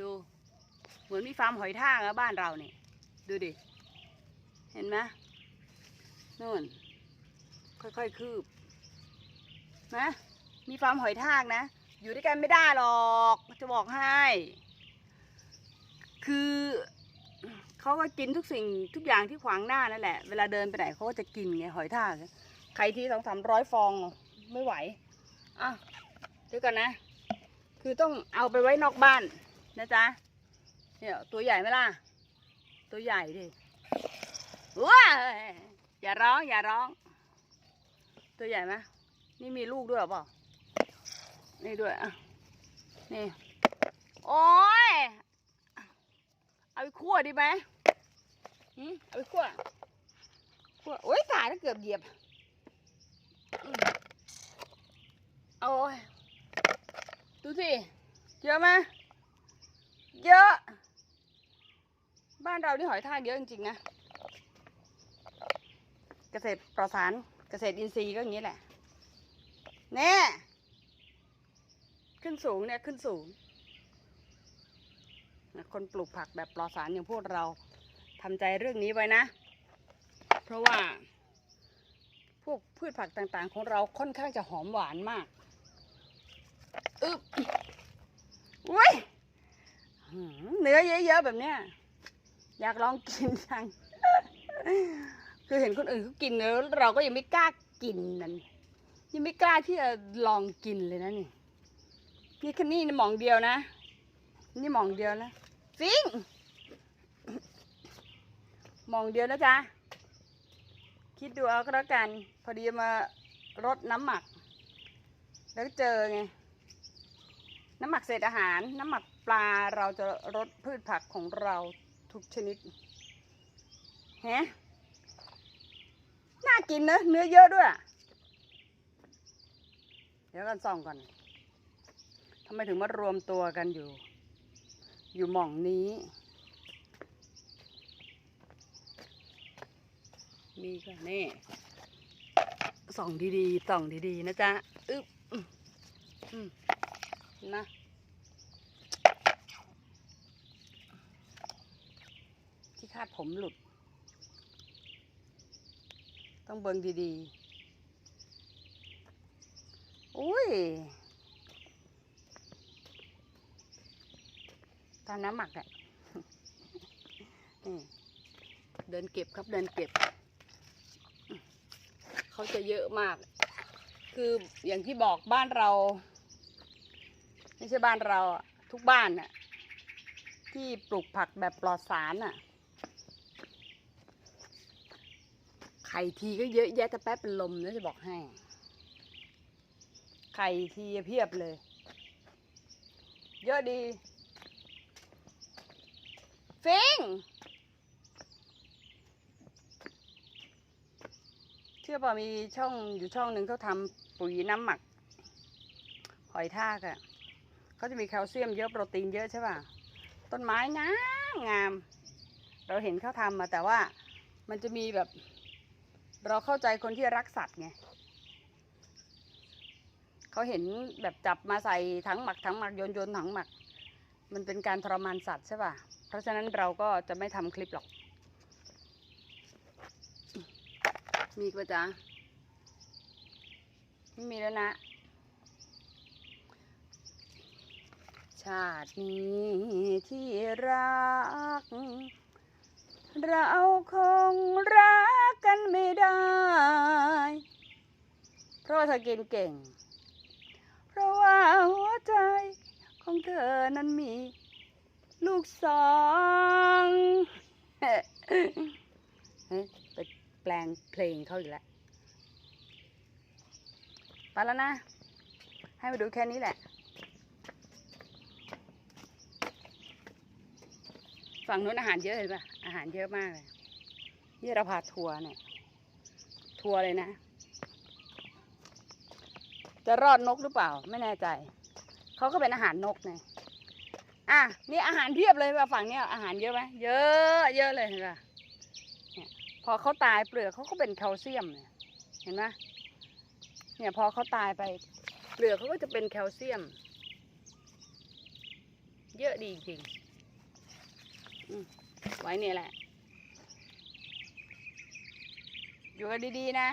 ดูเหมือนมีฟาร์มหอยทากอะบ้านเราเนี่ยดูดิ เห็นไหมนู่น ค่อยๆคืบนะมีฟาร์มหอยทากนะ อยู่ด้วยกันไม่ได้หรอกจะบอกให้ คือเขาก็กินทุกสิ่งทุกอย่างที่ขวางหน้านั่นแหละ เวลาเดินไปไหนเขาก็จะกินไงหอยทากใครที่สองสามร้อยฟองไม่ไหวอะเดี๋ยวก่อนนะ คือต้องเอาไปไว้นอกบ้าน นะจ๊ะเนี่ยตัวใหญ่ไหมล่ะ ตัวใหญ่ดิว้าอย่าร้องอย่าร้อง ตัวใหญ่ไหมนี่มีลูกด้วยเหรอเปล่านี่ด้วยอะนี่ โอ้ยเอาไปคั่วดีไหมหืมเอาไปคั่วคั่วโอ้ยตายแล้วเกือบเหยียบโอ้ยดูสิเยอะไหม เยอะ บ้านเรานี่หอยทากเยอะจริงๆนะเกษตรปลอดสารเกษตรอินทรีย์ก็อย่างนี้แหละแน่ขึ้นสูงเนี่ยขึ้นสูง คนปลูกผักแบบปลอดสารอย่างพวกเราทำใจเรื่องนี้ไว้นะ เพราะว่า พวกพืชผักต่างๆ ของเราค่อนข้างจะหอมหวานมากอึบอุ้ย เนื้อเยอะๆแบบเนี้ยอยากลองกินจัง คือเห็นคนอื่นเขากินแล้วเราก็ยังไม่กล้ากินนั่นยังไม่กล้าที่จะลองกินเลยนะนี่นี่แค่นี้มองเดียวนะ นี่มองเดียวนะฟิงมองเดียวนะจ๊ะคิดดูเอาก็แล้วกัน พอดีมารดน้ำหมัก แล้วเจอไง น้ำหมักเศษอาหาร น้ำหมัก ปลาเราจะรดพืชผักของเราทุกชนิดฮะน่ากินเนอะเนื้อเยอะด้วย เดี๋ยวกันส่องก่อนทำไมถึงมารวมตัวกันอยู่ อยู่หม่องนี้ มีก็นี่ส่องดีๆส่องดีๆนะจ๊ะ อึ๊บอือืมนะ ที่คาดผมหลุด ต้องเบิงดีๆ อุ้ยตามน้ำหมักอะเดินเก็บครับเดินเก็บ เขาจะเยอะมาก คืออย่างที่บอกบ้านเรา ไม่ใช่บ้านเราทุกบ้านน่ะที่ปลูกผักแบบปลอดสารน่ะ ข่ทีก็เยอะแยะแต่แป๊บเป็นลมนะจะบอกให้ ไข่ทีเพียบเลย เยอะดี ฟิง เชื่อป่ะมีช่องอยู่ช่องหนึ่งเขาทำปุ๋ยน้ำหมัก หอยทากอะ่ะเขาจะมีแคลเซียมเยอะโปรตีนเยอะใช่ป่ะ ต้นไม้งามงาม เราเห็นเขาทำมาแต่ว่ามันจะมีแบบ เราเข้าใจคนที่รักสัตว์ไงเขาเห็นแบบจับมาใส่ถังหมักถังหมักโยนโยนถังหมัก มันเป็นการทรมานสัตว์ใช่ป่ะ เพราะฉะนั้นเราก็จะไม่ทำคลิปหรอก มีอีกปะจ๊ะไม่มีแล้วนะ ชาตินี้ที่รัก เราคงรักกันไม่ได้ เพราะว่าเธอกินเก่ง เพราะว่าหัวใจของเธอนั้นมี ลูกสองเฮ้ยไปแปลงเพลงเขาอีกแล้วไปแล้วนะ ให้มาดูแค่นี้แหละ ฝั่งนู้นอาหารเยอะเห็นปะ อาหารเยอะมากเลย นี่เราพาทัวร์เนี่ย ทัวร์เลยนะ จะรอดนกหรือเปล่า ไม่แน่ใจ เขาก็เป็นอาหารนกไงอะ นี่อาหารเพียบเลยว่าฝั่งเนี้ยอาหารเยอะไหมเยอะ เยอะเลยเห็นปะเนี่ยพอเขาตายเปลือกเขาก็เป็นแคลเซียมเนี่ยเห็นไหมเนี่ยพอเขาตายไป เปลือกเขาก็จะเป็นแคลเซียม เยอะดีจริงอืม ไว้เนี่ยแหละ อยู่กันดีๆนะ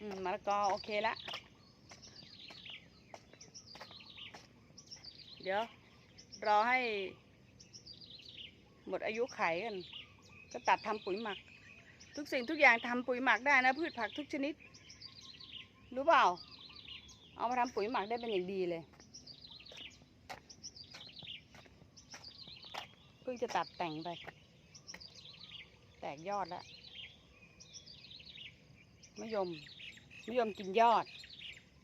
อืมมะละกอโอเคละเดี๋ยวรอให้ หมดอายุไขกัน ก็ตัดทำปุ๋ยหมัก ทุกสิ่งทุกอย่างทำปุ๋ยหมักได้นะ พืชผักทุกชนิด รู้เปล่า เอามาทำปุ๋ยหมักได้เป็นอย่างดีเลย พิ่งจะตัดแต่งไป แตกยอดแล้วมะยมมะยมกินยอด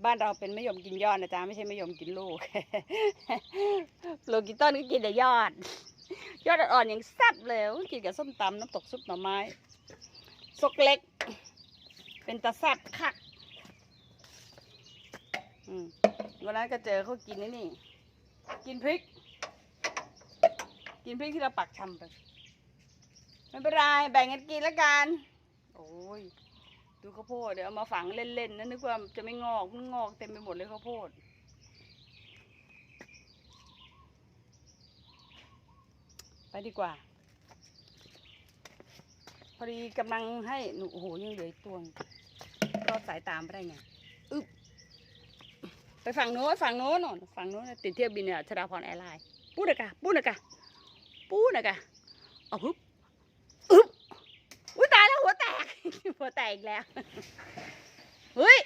บ้านเราเป็นมะยมกินยอดนะจ๊ะไม่ใช่มะยมกินลูกลูกกี่ต้นก็กินแต่ยอด ยอดอ่อนๆอย่างแซ่บเลยโอ้ยกินกับส้มตำน้ำตกซุปหน่อไม้ซกเล็ก เป็นตาแซ่บคักวันนั้นก็เจอเขากินนี่นี่ กินพริก กินพริกที่เราปักชำไปไม่เป็นไรแบ่งกันกินแล้วกัน โอ้ยดูข้าวโพดเดี๋ยวเอามาฝังเล่นๆนะนึกว่าจะไม่งอกมันงอกเต็มไปหมดเลยข้าวโพดไปดีกว่า พอดีกำลังให้หนูโอ้โหยังเหลืออีกตัวหนึ่งรอดสายตามไปได้ไงอึ๊บไปฝั่งโน้นฝั่งโน้นนฝั่งโน้นติดเที่ยวบินเนี่ยชดาพรแอร์ไลน์ปูนะกะปูนะกะ ปูนะกะเอาฮึบอึ๊บอุ้ยตายแล้วหัวแตก หัวแตกอีกแล้ว เฮ้ย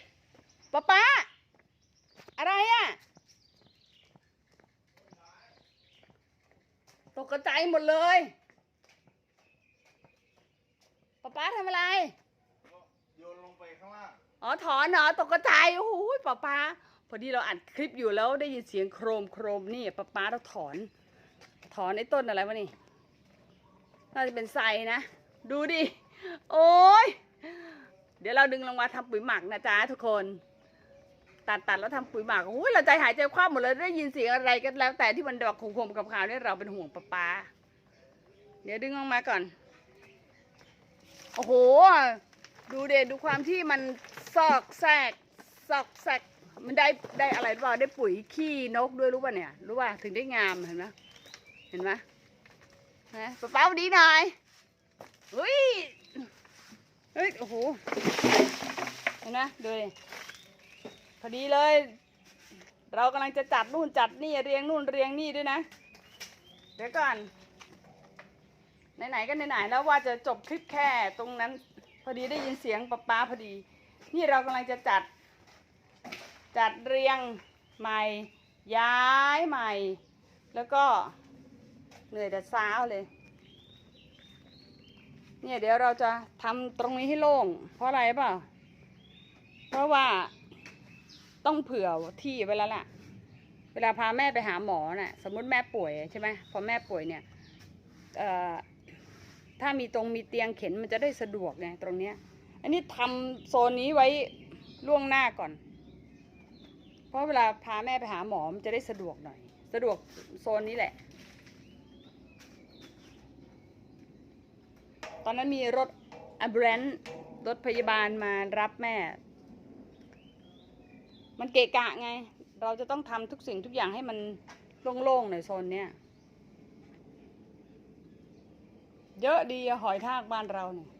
ป๊าป๊าอะไรอะ ตกกระจายหมดเลยป๊าป๊าทำอะไร โยนลงไปข้างล่าง อ๋อถอนเหรอตกกระจายโอ้โหป๊าป๊าพอดีเราอัดคลิปอยู่แล้วได้ยินเสียงโครมโครมนี่ป๊าป๊าเราถอน ถอนไอ้ต้นอะไรวะนี่ น่าจะเป็นไทรนะ ดูดิ โอ้ย เดี๋ยวเราดึงลงมาทำปุ๋ยหมักนะจ๊ะทุกคน ตัดตัดแล้วทำปุ๋ยหมักโอ้ยเราใจหายใจคว่ำหมดเลยได้ยินเสียงอะไรก็แล้ว แต่ที่มันดอกขมๆกับขาวเนี่ยเราเป็นห่วงป๊าป๊าเดี๋ยวดึงออกมาก่อน โอ้โห ดูเด็ดูความที่มันซอกแซกซอกแซกมันได้ได้อะไรหรือเปล่าได้ปุ๋ยขี้นกด้วยรู้ป่ะเนี่ย รู้ป่ะถึงได้งามเห็นไหม เห็นไหมนะป้าเป้าดีหน่อยเฮ้ยเฮ้ย โอ้โห เห็นไหมดูดิพอดีเลย เรากำลังจะจัดนู่นจัดนี่เรียงนู่นเรียงนี่ด้วยนะ เดี๋ยวก่อน ไหนๆก็ไหนๆแล้วว่าจะจบคลิปแค่ตรงนั้น พอดีได้ยินเสียงป๊าป๊าพอดี นี่เรากำลังจะจัด จัดเรียงใหม่ ย้ายใหม่ แล้วก็ เหนื่อยแต่เช้าเลย เนี่ยเดี๋ยวเราจะทำตรงนี้ให้โล่ง เพราะอะไรเปล่า เพราะว่าต้องเผื่อที่ไว้แล้วล่ะ เวลาพาแม่ไปหาหมอน่ะ สมมติแม่ป่วยใช่ไหมพอแม่ป่วยเนี่ยถ้ามีตรงมีเตียงเข็นมันจะได้สะดวกไงตรงเนี้ย อันนี้ทำโซนนี้ไว้ล่วงหน้าก่อน เพราะเวลาพาแม่ไปหาหมอมันจะได้สะดวกหน่อย สะดวกโซนนี้แหละ ตอนนั้นมีรถอับรนรถพยาบาลมารับแม่ มันเกะกะไง เราจะต้องทำทุกสิ่งทุกอย่างให้มันโล่งๆหน่อยโซนเนี้ยเยอะดีหอยทากบ้านเราเนี่ย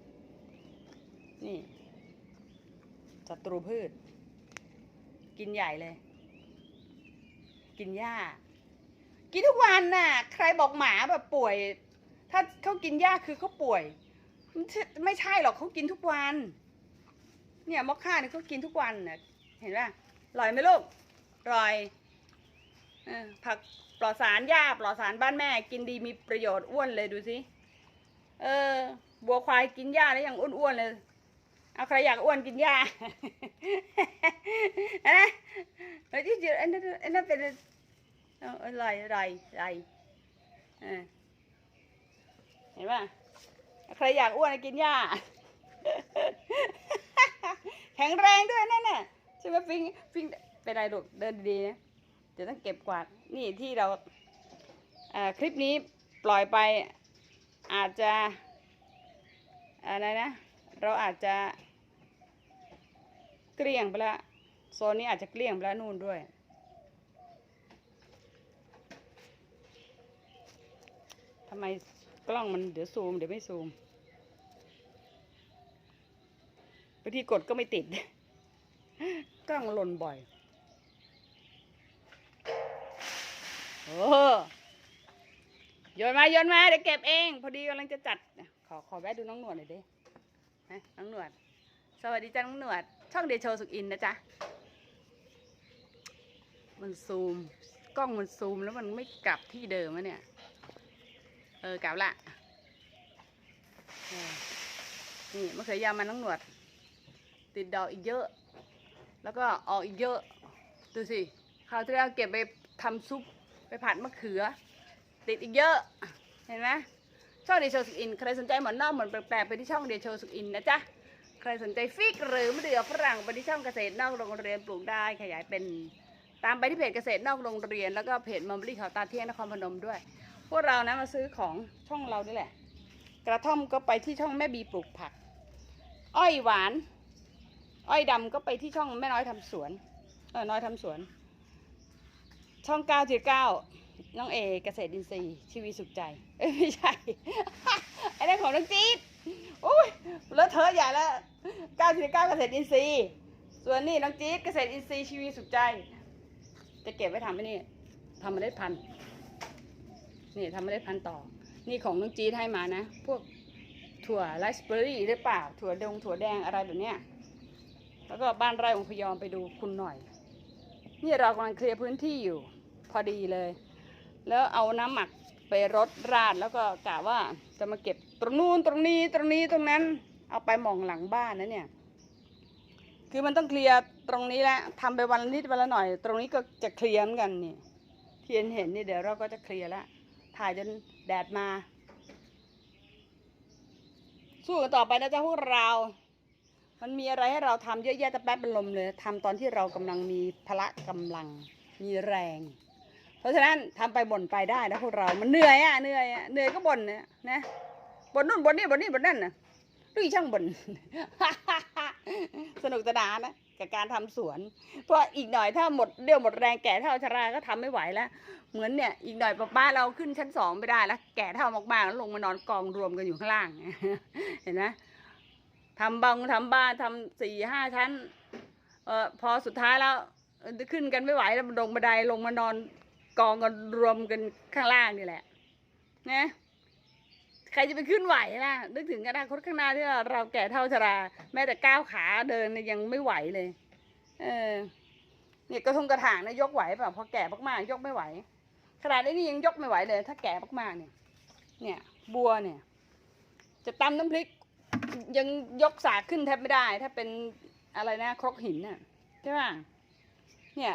นี่ศัตรูพืช กินใหญ่เลย กินหญ้า กินทุกวันน่ะ ใครบอกหมาแบบป่วย ถ้าเขากินหญ้าคือเขาป่วย ไม่ใช่หรอกเขากินทุกวัน เนี่ยมอคค่าเนี่ยเขากินทุกวันน่ะเห็นป่ะอร่อยไหมลูกอร่อยอผักปลอดสารหญ้าปลอดสารบ้านแม่ กินดีมีประโยชน์อ้วนเลยดูสิเออบัวควายกินหญ้าแล้วยังอ้วนๆเลยเอาใครอยากอ้วนกินหญ้าอันนั้นเฮ้ยที่จริงอันนั้นอันนั้นเป็นอาอร่อยอร่อยอร่อยเออเห็นป่ะ ใครอยากอ้วนกินหญ้า แข็งแรงด้วยแน่ๆใช่ไหมฟิงฟิงเป็นไรลูกเดินดีนะเดี๋ยวต้องเก็บกวาดนี่ที่เราคลิปนี้ปล่อยไปอาจจะอะไรนะ เราอาจจะเกลี้ยงไปละโซนนี้อาจจะเกลี้ยงไปละนู่นด้วยทำไม กล้องมันเดี๋ยวซูมเดี๋ยวไม่ซูมบางทีกดก็ไม่ติด กล้องหล่นบ่อยโอ้โยนมาโยนมาเดี๋ยวเก็บเอง พอดีกำลังจะจัด ขอขอแวะดูน้องหนวดหน่อยดิน้องหนวด สวัสดีจ้าน้องหนวด ช่องเดโชสุกอินนะจ๊ะ มันซูม กล้องมันซูมแล้วมันไม่กลับที่เดิมอะเนี่ย เออกลับละนี่มะเขือยาวมันน้องหนวด ติดดอกอีกเยอะ แล้วก็ออกอีกเยอะ ดูสิคราวที่แล้วเก็บไปทำซุปไปผัดมะเขือ ติดอีกเยอะ เห็นไหมช่องเดโชสุกอิน ใครสนใจหมอนนอกเหมือนแปลกๆไปที่ช่องเดโชสุกอินนะจ๊ะใครสนใจฟิกหรือมะเดื่อฝรั่งไปที่ช่องเกษตรนอกโรงเรียนปลูกได้ขยายเป็นตามไปที่เพจเกษตรนอกโรงเรียน แล้วก็เพจมัมบลี่เขาตาเที่ยงนครพนมด้วย วกเรานะมาซื้อของช่องเรานี่แหละ กระท่อมก็ไปที่ช่องแม่บีปลูกผัก อ้อยหวาน อ้อยดำก็ไปที่ช่องแม่น้อยทำสวน เออน้อยทำสวน ช่องเก้าจุดเก้าน้องเอเกษตรอินทรีย์ชีวีสุขใจ เอ้ยไม่ใช่ไอ้นั่นของน้องจี๊ดโอ้ยแล้วเธอใหญ่แล้วเก้าจุดเก้าเกษตรอินทรีย์ส่วนนี่น้องจี๊ดเกษตรอินทรีย์ชีวีสุขใจ จะเก็บไว้ทำไอ้นี่ทำเมล็ดพันธุ์ นี่ทำเมล็ดพันธุ์ต่อ นี่ของน้องจีดให้มานะ พวกถั่วไรซ์เบอร์รี่หรือเปล่า ถั่วดงถั่วแดงอะไรแบบเนี้ย แล้วก็บ้านไร่องพยอมไปดูคุณหน่อย นี่เรากำลังเคลียร์พื้นที่อยู่ พอดีเลย แล้วเอาน้ำหมักไปรดราดแล้วก็กะว่าจะมาเก็บตรงนู้นตรงนี้ตรงนี้ตรงนั้น เอาไปหมองหลังบ้านนะเนี่ย คือมันต้องเคลียร์ตรงนี้แหละทำไปวันนิดวันละหน่อย ตรงนี้ก็จะเคลียร์กันนี่ที่เห็นเห็นนี่เดี๋ยวเราก็จะเคลียร์แล้ว ถ่ายจนแดดมา สู้กันต่อไปนะจ๊ะพวกเรา มันมีอะไรให้เราทำเยอะแยะแต่แป๊บเป็นลมเลยทำตอนที่เรากำลังมีพละกำลัง มีแรง เพราะฉะนั้นทำไปบ่นไปได้นะพวกเรา มันเหนื่อยอะเหนื่อยอะเหนื่อยก็บ่นนะนะบ่นนู่นบ่นนี่บ่นนี่บ่นนั่นนะดูช่างบ่นสนุกสนานนะ กับการทำสวน เพราะอีกหน่อยถ้าหมดเรี่ยวหมดแรงแก่เท่าชราก็ทำไม่ไหวแล้ว เหมือนเนี่ยอีกหน่อยป้าป้าเราขึ้นชั้นสองไม่ได้แล้วแก่เท่ามากๆแล้วลงมานอนกองรวมกันอยู่ข้างล่าง เห็นไหมทำบังทำบ้านทำสี่ห้าชั้นเออพอสุดท้ายแล้วขึ้นกันไม่ไหวแล้วลงบันไดลงมานอนกองกันรวมกันข้างล่างนี่แหละนะ ใครจะไปขึ้นไหวล่ะ นึกถึงอนาคตข้างหน้าที่เราแก่เท่าชรา แม้แต่ก้าวขาเดินยังไม่ไหวเลย เออ เนี่ยกระทงกระถางเนี่ยยกไหวเปล่าพอแก่มากๆยกไม่ไหว ขนาดนี้นี่ยังยกไม่ไหวเลย ถ้าแก่มากๆเนี่ย เนี่ย บัวเนี่ย จะตำน้ำพริก ยังยกสากขึ้นแทบไม่ได้ ถ้าเป็นอะไรนะครกหินน่ะใช่ป่ะเนี่ย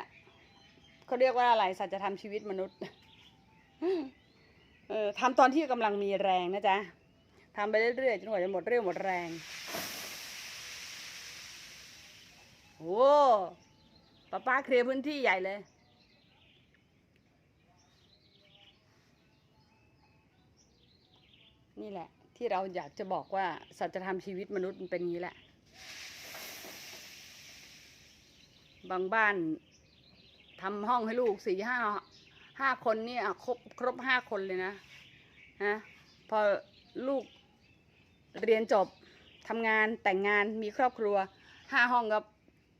เขาเรียกว่าอะไรสัจธรรมชีวิตมนุษย์ เออทำตอนที่กำลังมีแรงนะจ๊ะทำไปเรื่อยๆจนกว่าจะหมดเรี่ยวหมดแรงโอ้ป้าป้าเคลียร์พื้นที่ใหญ่เลย นี่แหละ ที่เราอยากจะบอกว่า สัจธรรมชีวิตมนุษย์มันเป็นงนี้แหละ บางบ้านทำห้องให้ลูกสี่ห้า ห้าคนเนี่ยครบครบห้าคนเลยนะนะพอลูกเรียนจบทำงานแต่งงานมีครอบครัวห้าห้องก็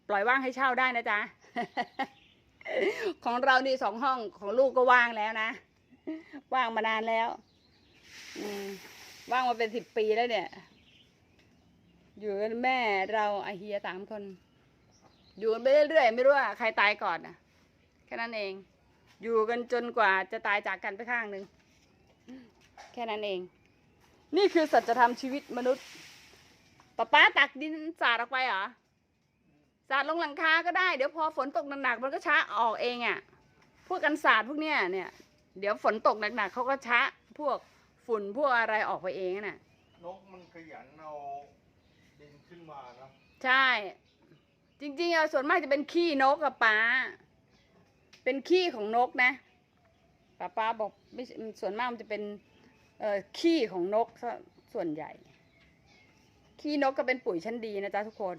ปล่อยว่างให้เช่าได้นะจ๊ะ ของเรานี่สองห้องของลูกก็ว่างแล้วนะ ว่างมานานแล้วว่างมาเป็นสิบปีแล้วเนี่ย อยู่กันแม่เราอาเฮียสามคน อยู่กันไปเรื่อยๆไม่รู้ว่าใครตายก่อนนะแค่นั้นเอง อยู่กันจนกว่าจะตายจากกันไปข้างหนึ่งแค่นั้นเอง นี่คือสัจธรรมชีวิตมนุษย์ป้าป้าตักดินสาดออกไปเหรอสาดลงหลังคาก็ได้เดี๋ยวพอฝนตกหนักๆมันก็ช้าออกเองอะ่ะพวกกันสาดพวกเนี้ยเนี่ย เดี๋ยวฝนตกหนักๆเขาก็ช้าพวกฝุ่นพวกอะไรออกไปเองน่ะนกมันขยันเอาดินขึ้นมานะใช่ จริงๆอะส่วนมากจะเป็นขี้นกกับป้า เป็นขี้ของนกนะป้าป้าบอกไม่ส่วนมากมันจะเป็นขี้ของนกส่วนใหญ่ ขี้นกก็เป็นปุ๋ยชั้นดีนะจ๊ะทุกคน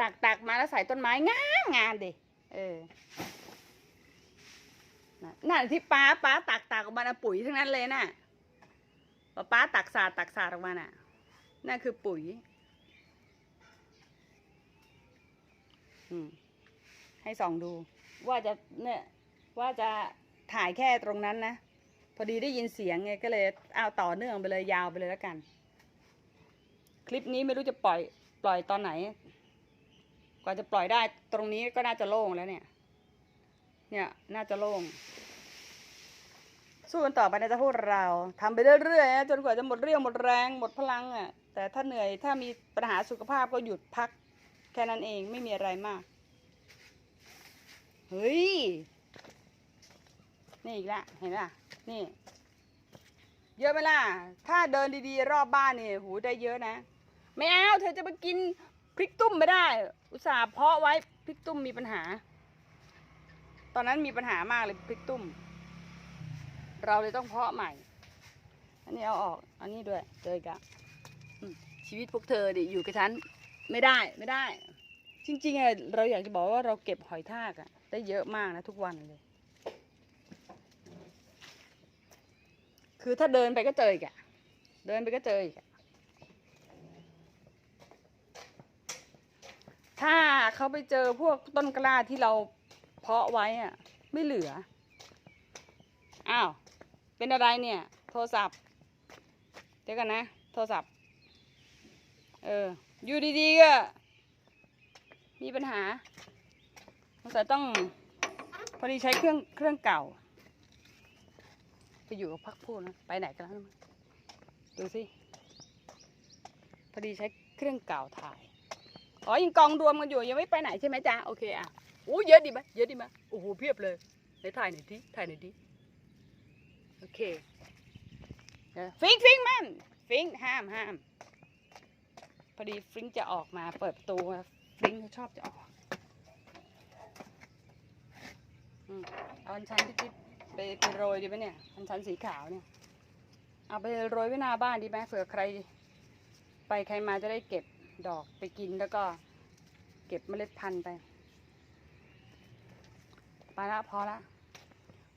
ตักตักมาแล้วใส่ต้นไม้งามงามดิเออนะน่ะที่ป้าป้าตักตักออกมาน่ะปุ๋ยทั้งนั้นเลยน่ะป้าป้าตักสาดตักสาดออกมาน่ะนั่นคือปุ๋ยให้ส่องดู ว่าจะเนี่ยว่าจะถ่ายแค่ตรงนั้นนะ พอดีได้ยินเสียงไงก็เลยเอาต่อเนื่องไปเลยยาวไปเลยแล้วกัน คลิปนี้ไม่รู้จะปล่อยปล่อยตอนไหน กว่าจะปล่อยได้ตรงนี้ก็น่าจะโล่งแล้วเนี่ย เนี่ยน่าจะโล่งสู้กันต่อไปนะจะพวกเราทำไปเรื่อยๆนะจนกว่าจะหมดเรี่ยวหมดแรงหมดพลังอะแต่ถ้าเหนื่อยถ้ามีปัญหาสุขภาพก็หยุดพัก แค่นั้นเองไม่มีอะไรมาก เฮ้ย นี่อีกแล้วเห็นป่ะนี่ เยอะไหมล่ะ ถ้าเดินดีๆ รอบบ้านนี่หูได้เยอะนะ ไม่เอาเธอจะมากินพริกตุ้มไม่ได้ อุตส่าห์เพาะไว้พริกตุ้มมีปัญหา ตอนนั้นมีปัญหามากเลยพริกตุ้ม เราเลยต้องเพาะใหม่ อันนี้เอาออก อันนี้ด้วย เจอกันชีวิตพวกเธอดิอยู่กับฉันไม่ได้ไม่ได้ จริงๆอะเราอยากจะบอกว่าเราเก็บหอยทากอะ ได้เยอะมากนะทุกวันเลย คือถ้าเดินไปก็เจออีกอะเดินไปก็เจออีกอะถ้าเขาไปเจอพวกต้นกล้าที่เราเพาะไว้อะไม่เหลือ อ้าว เป็นอะไรเนี่ย โทรศัพท์ เดี๋ยวกันนะ โทรศัพท์ เออ อยู่ดีๆก็มีปัญหา สงสัยต้องพอดีใช้เครื่องเครื่องเก่า ไปอยู่กับพักพูดนะไปไหนกันแล้วดูสิพอดีใช้เครื่องเก่าถ่ายอ๋อยังกองรวมกันอยู่ยังไม่ไปไหนใช่ไหมจ๊ะโอเคอะโอ้เยอะดีไหมเยอะดีไหมโอ้โหเพียบเลยไหนถ่ายหน่อยดิถ่ายหน่อยดิโอเคฟิงฟิงมันฟิงห้ามห้ามพอดีฟิงจะออกมาเปิดประตูฟิงชอบจะออกอืม เอาอันชันที่จิ๊บไปไปโรยดีไหมเนี่ยอันชันสีขาวเนี่ย เอาไปโรยไว้หน้าบ้านดีไหมเผื่อใคร ไปใครมาจะได้เก็บดอกไปกินแล้วก็ เก็บเมล็ดพันธุ์ไปไปละพอละ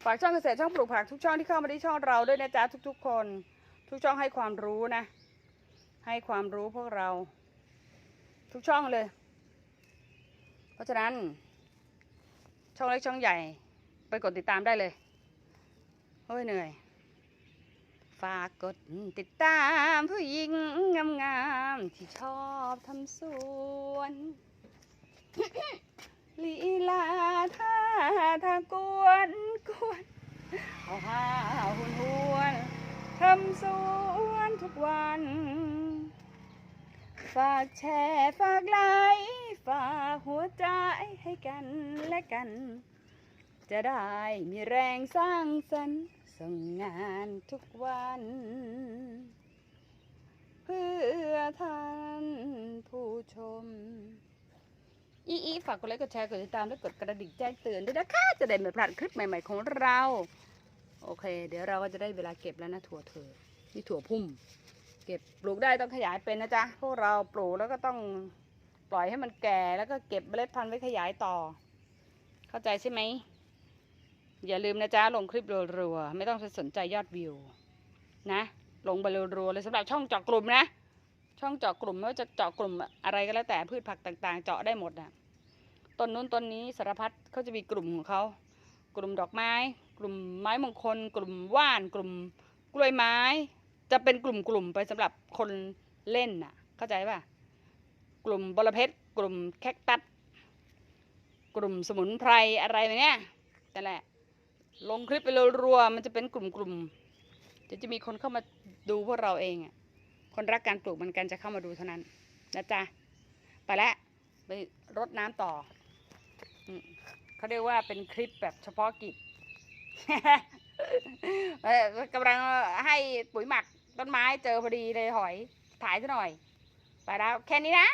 ฝากช่องเกษตรช่องปลูกผักทุกช่องที่เข้ามาที่ช่องเราด้วยนะจ๊ะทุก ๆ คน ทุกช่องให้ความรู้นะ ให้ความรู้พวกเรา ทุกช่องเลย เพราะฉะนั้น ช่องเล็กช่องใหญ่ ไปกดติดตามได้เลยโอ้ยเหนื่อย ฝากกดติดตามผู้หญิงงามๆที่ชอบทำสวนลีลาท่าทางกวนกวนเอาห้าหุนหวนทำสวนทุกวัน ฝากแชร์ฝากไลค์ฝากหัวใจให้กันและกัน จะได้มีแรงสร้างสรรค์ส่งงานทุกวัน เพื่อท่านผู้ชม อีอีฝากกดไลค์กดแชร์กดติดตามและกดกระดิ่งแจ้งเตือนด้วยนะคะ จะได้ไม่พลาดคลิปใหม่ๆของเรา โอเค เดี๋ยวเราก็จะได้เวลาเก็บแล้วนะถั่วเธอนี่ถั่วพุ่ม เก็บปลูกได้ต้องขยายเป็นนะจ๊ะพวกเราปลูกแล้วก็ต้องปล่อยให้มันแก่แล้วก็เก็บเมล็ดพันธุ์ไว้ขยายต่อ เข้าใจใช่ไหม อย่าลืมนะจ๊ะลงคลิปรัวๆไม่ต้องสนใจยอดวิวนะ ลงไปรัวๆเลยสำหรับช่องเจาะกลุ่มนะ ช่องเจาะกลุ่มไม่ว่าจะเจาะกลุ่มอะไรก็แล้วแต่พืชผักต่างๆ เจาะได้หมดนะต้นนู้นต้นนี้สารพัดเขาจะมีกลุ่มของเขากลุ่มดอกไม้ กลุ่มไม้มงคล กลุ่มว่าน กลุ่มกล้วยไม้ จะเป็นกลุ่มๆไปสำหรับคนเล่นน่ะ เข้าใจป่ะ กลุ่มบรเพชรกลุ่มแคคตัสกลุ่มสมุนไพรอะไรแบบเนี้ยนั่นแหละ ลงคลิปไปรัวๆมันจะเป็นกลุ่มๆจะจะมีคนเข้ามาดูพวกเราเองอะคนรักการปลูกเหมันกันจะเข้ามาดูเท่านั้นนะจ๊ะไปล้วไปรดน้ำต่อเขาเรียกว่าเป็นคลิปแบบเฉพาะกิจกำลังให้ปุ๋ยหมักต้นไม้เจอพอดีเลยหอยถ่ายซะหน่อย ไปแล้วแค่นี้นะ